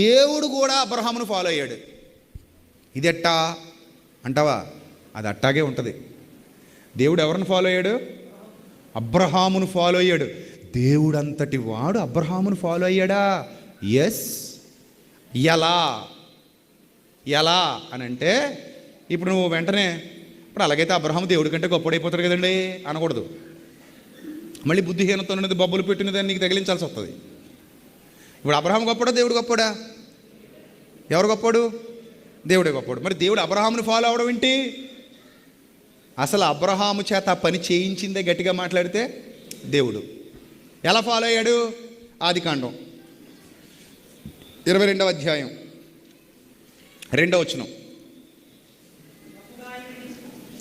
దేవుడు కూడా అబ్రహామును ఫాలో అయ్యాడు. ఇది ఎట్టా అంటావా? అది అట్టాగే ఉంటుంది. దేవుడు ఎవరిని ఫాలో అయ్యాడు? అబ్రహామును ఫాలో అయ్యాడు. దేవుడు అంతటి వాడు అబ్రహామును ఫాలో అయ్యాడా? ఎస్ ఎలా? ఎలా? అని అంటే ఇప్పుడు నువ్వు వెంటనే ఇప్పుడు అలాగైతే అబ్రహాం దేవుడి కంటే గొప్పడైపోతాడు కదండి అనకూడదు. మళ్ళీ బుద్ధిహీనత ఉన్నది బొబ్బలు పెట్టినదని నీకు తగిలించాల్సి వస్తుంది. ఇప్పుడు అబ్రహాం గొప్పడా దేవుడు గొప్పడా? ఎవరు గొప్పడు? దేవుడే గొప్పడు. మరి దేవుడు అబ్రహాముని ఫాలో అవడం ఏంటి? అసలు అబ్రహాము చేత ఆ పని చేయించిందే గట్టిగా మాట్లాడితే దేవుడు. ఎలా ఫాలో అయ్యాడు? ఆది కాండం. ఇరవై రెండవ అధ్యాయం. రెండవ వచనం.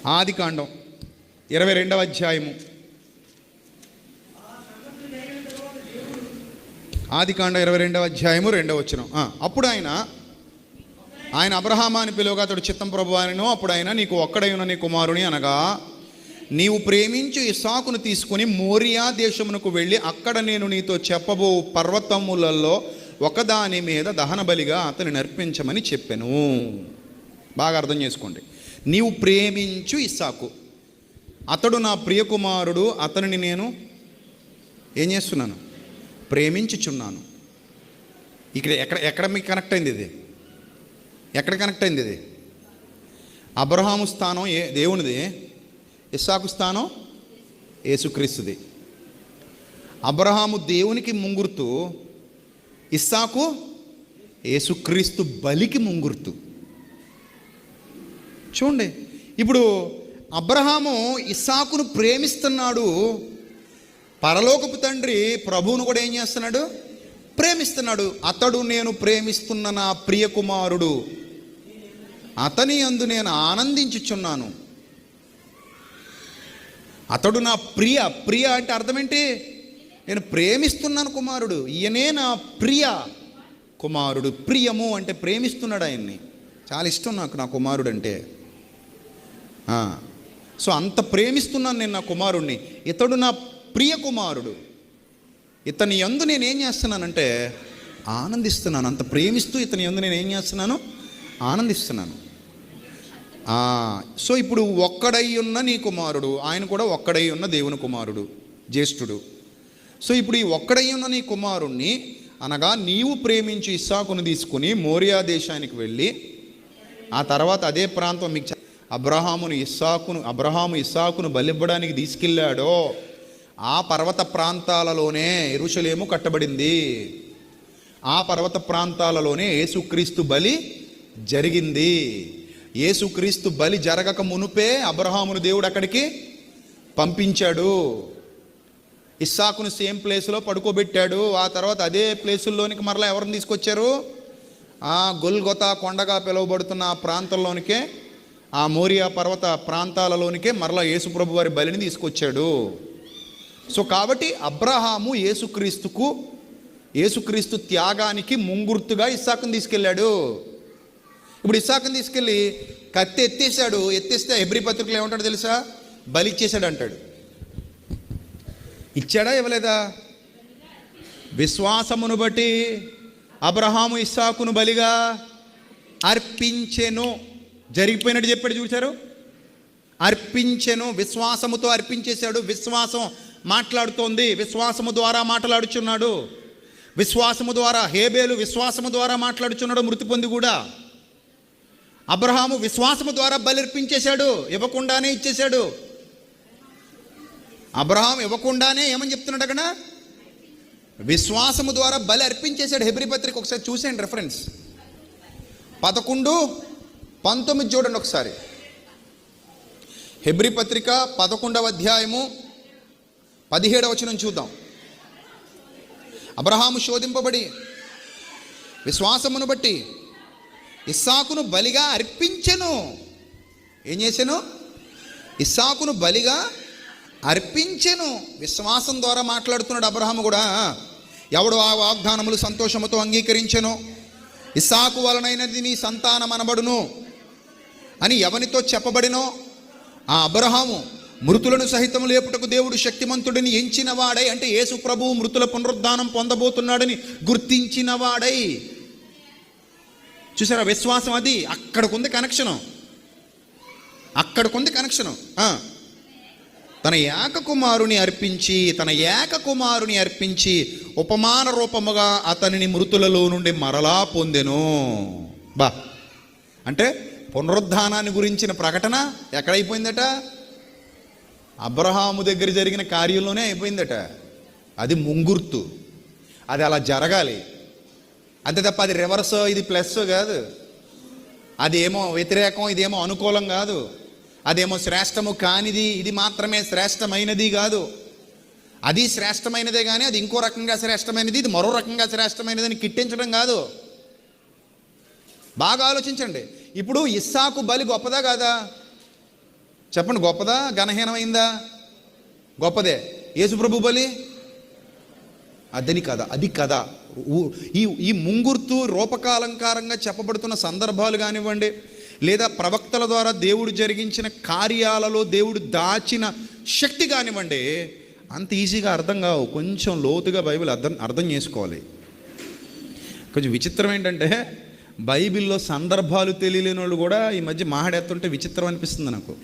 ఆది కాండం. ఇరవై రెండవ అధ్యాయము. ఆది కాండ ఇరవై రెండవ అధ్యాయము రెండవ వచ్చిన అప్పుడు ఆయన ఆయన అబ్రహామా అని పిలువగా అతడు చిత్తం ప్రభు ఆయనను అప్పుడు ఆయన నీకు ఒక్కడై ఉన్న నీ కుమారుని అనగా నీవు ప్రేమించు ఇసాకును తీసుకుని మోరియా దేశమునకు వెళ్ళి అక్కడ నేను నీతో చెప్పబో పర్వతములలో ఒకదాని మీద దహన బలిగా అతని నర్పించమని చెప్పాను. బాగా అర్థం చేసుకోండి. నీవు ప్రేమించు ఇస్సాకు. అతడు నా ప్రియకుమారుడు అతనిని నేను ఏం చేస్తున్నాను? ప్రేమించుచున్నాను. ఇక్కడ ఎక్కడ ఎక్కడ మీకు కనెక్ట్ అయింది ఇది? ఎక్కడ కనెక్ట్ అయింది ఇది? అబ్రహాము స్థానం ఏ దేవునిది? ఇస్సాకు స్థానం? యేసుక్రీస్తుది. అబ్రహాము దేవునికి ముంగుర్తు ఇస్సాకు యేసుక్రీస్తు బలికి ముంగుర్తు. చూడండి ఇప్పుడు అబ్రహాము ఇస్సాకును ప్రేమిస్తున్నాడు. పరలోకపు తండ్రి ప్రభువును కూడా ఏం చేస్తున్నాడు? ప్రేమిస్తున్నాడు. అతడు నేను ప్రేమిస్తున్న నా ప్రియ కుమారుడు అతని అందు నేను ఆనందించుచున్నాను. అతడు నా ప్రియ. ప్రియ అంటే అర్థం ఏంటి? నేను ప్రేమిస్తున్నాను కుమారుడు. ఈయనే నా ప్రియ కుమారుడు. ప్రియము అంటే ప్రేమిస్తున్నాడు ఆయన్ని. చాలా ఇష్టం నాకు నా కుమారుడు అంటే సో అంత ప్రేమిస్తున్నాను నేను నా కుమారుణ్ణి. ఇతడు నా ప్రియ కుమారుడు ఇతని యందు నేను ఏం చేస్తున్నానంటే ఆనందిస్తున్నాను. అంత ప్రేమిస్తూ ఇతని యందు నేను ఏం చేస్తున్నాను? ఆనందిస్తున్నాను. సో ఇప్పుడు ఒక్కడై ఉన్న నీ కుమారుడు ఆయన కూడా ఒక్కడై ఉన్న దేవుని కుమారుడు జ్యేష్ఠుడు. సో ఇప్పుడు ఈ ఒక్కడై ఉన్న నీ కుమారుణ్ణి అనగా నీవు ప్రేమించి ఇస్సాకును తీసుకుని మోరియా దేశానికి వెళ్ళి ఆ తర్వాత అదే ప్రాంతం మీకు అబ్రహామును ఇస్సాకును అబ్రహాము ఇస్సాకును బలివ్వడానికి తీసుకెళ్ళాడో ఆ పర్వత ప్రాంతాలలోనే ఎరుషలేము కట్టబడింది. ఆ పర్వత ప్రాంతాలలోనే యేసుక్రీస్తు బలి జరిగింది. యేసుక్రీస్తు బలి జరగక మునుపే అబ్రహామును దేవుడు అక్కడికి పంపించాడు. ఇస్సాకును సేమ్ ప్లేస్లో పడుకోబెట్టాడు. ఆ తర్వాత అదే ప్లేసుల్లోనికి మరలా ఎవరిని తీసుకొచ్చారు? ఆ గొల్గొతా కొండగా పిలువబడుతున్న ఆ ప్రాంతంలోనికే ఆ మోరియా పర్వత ప్రాంతాలలోనికే మరలా యేసుప్రభు వారి బలిని తీసుకొచ్చాడు. సో కాబట్టి అబ్రహాము యేసుక్రీస్తుకు యేసుక్రీస్తు త్యాగానికి ముంగుర్తుగా ఇస్సాకుని తీసుకెళ్ళాడు. ఇప్పుడు ఇస్సాకుని తీసుకెళ్ళి కత్తి ఎత్తేసాడు. ఎత్తేస్తే ఎబ్రి పత్రికలు ఏమంటాడు తెలుసా? బలి ఇచ్చేసాడు అంటాడు. ఇచ్చాడా? ఇవ్వలేదా? విశ్వాసమును బట్టి అబ్రహాము ఇస్సాకును బలిగా అర్పించెను. జరిగిపోయినట్టు చెప్పాడు చూశారు? అర్పించెను. విశ్వాసముతో అర్పించేశాడు. విశ్వాసం మాట్లాడుతోంది. విశ్వాసము ద్వారా మాట్లాడుచున్నాడు. విశ్వాసము ద్వారా హేబేలు విశ్వాసము ద్వారా మాట్లాడుచున్నాడు మృతి పొంది కూడా. అబ్రహాము విశ్వాసము ద్వారా బలిర్పించేశాడు ఇవ్వకుండానే ఇచ్చేశాడు. అబ్రహాం ఇవ్వకుండానే ఏమని చెప్తున్నాడు అక్కడ? విశ్వాసము ద్వారా బలి అర్పించేశాడు. హెబ్రి పత్రిక ఒకసారి చూసేయండి రెఫరెన్స్ పదకొండు పంతొమ్మిది చూడండి ఒకసారి. హెబ్రి పత్రిక పదకొండవ అధ్యాయము పదిహేడవ వచనం చూద్దాం. అబ్రహాము శోధింపబడి విశ్వాసమును బట్టి ఇస్సాకును బలిగా అర్పించెను. ఏం చేశాను ఇస్సాకును బలిగా అర్పించెను. విశ్వాసం ద్వారా మాట్లాడుతున్నాడు అబ్రహాము కూడా. ఎవడు ఆ వాగ్దానములు సంతోషముతో అంగీకరించెను. ఇస్సాకు వలనైనది నీ సంతానం అనబడును అని ఎవనితో చెప్పబడినో ఆ అబ్రహాము మృతులను సహితం లేపుటకు దేవుడు శక్తిమంతుడిని ఎంచిన వాడై అంటే యేసు ప్రభు మృతుల పునరుద్ధానం పొందబోతున్నాడని గుర్తించిన వాడై చూసారా విశ్వాసం అది? అక్కడికుంది కనెక్షను. అక్కడికుంది కనెక్షను. తన ఏక కుమారుని అర్పించి తన ఏక కుమారుని అర్పించి ఉపమాన రూపముగా అతనిని మృతులలో నుండి మరలా పొందెను. బా. అంటే పునరుద్ధానాన్ని గురించిన ప్రకటన ఎక్కడైపోయిందట? అబ్రహాము దగ్గర జరిగిన కార్యంలోనే అయిపోయిందట. అది ముంగుర్తు. అది అలా జరగాలి. అంతే తప్ప అది రివర్స్ ఇది ప్లస్ కాదు. అదేమో వ్యతిరేకం ఇదేమో అనుకూలం కాదు. అదేమో శ్రేష్టము కానిది ఇది మాత్రమే శ్రేష్టమైనది కాదు. అది శ్రేష్టమైనదే కానీ అది ఇంకో రకంగా శ్రేష్టమైనది ఇది మరో రకంగా శ్రేష్టమైనది అని కిట్టించడం కాదు. బాగా ఆలోచించండి. ఇప్పుడు ఇస్సాకు బలి గొప్పదా కాదా? చెప్పండి గొప్పదా ఘనహీనమైందా? గొప్పదే. యేసుప్రభు బలి? అదని కదా అది కదా. ఊ- ఈ ఈ ముంగుర్తు రూపకాలంకారంగా చెప్పబడుతున్న సందర్భాలు కానివ్వండి లేదా ప్రవక్తల ద్వారా దేవుడు జరిగించిన కార్యాలలో దేవుడు దాచిన శక్తి కానివ్వండి అంత ఈజీగా అర్థం కావు. కొంచెం లోతుగా బైబిల్ అర్థం అర్థం చేసుకోవాలి. కొంచెం విచిత్రం ఏంటంటే బైబిల్లో సందర్భాలు తెలియలేని వాళ్ళు కూడా ఈ మధ్య మాట్లాడేస్తుంటే విచిత్రం అనిపిస్తుంది నాకు.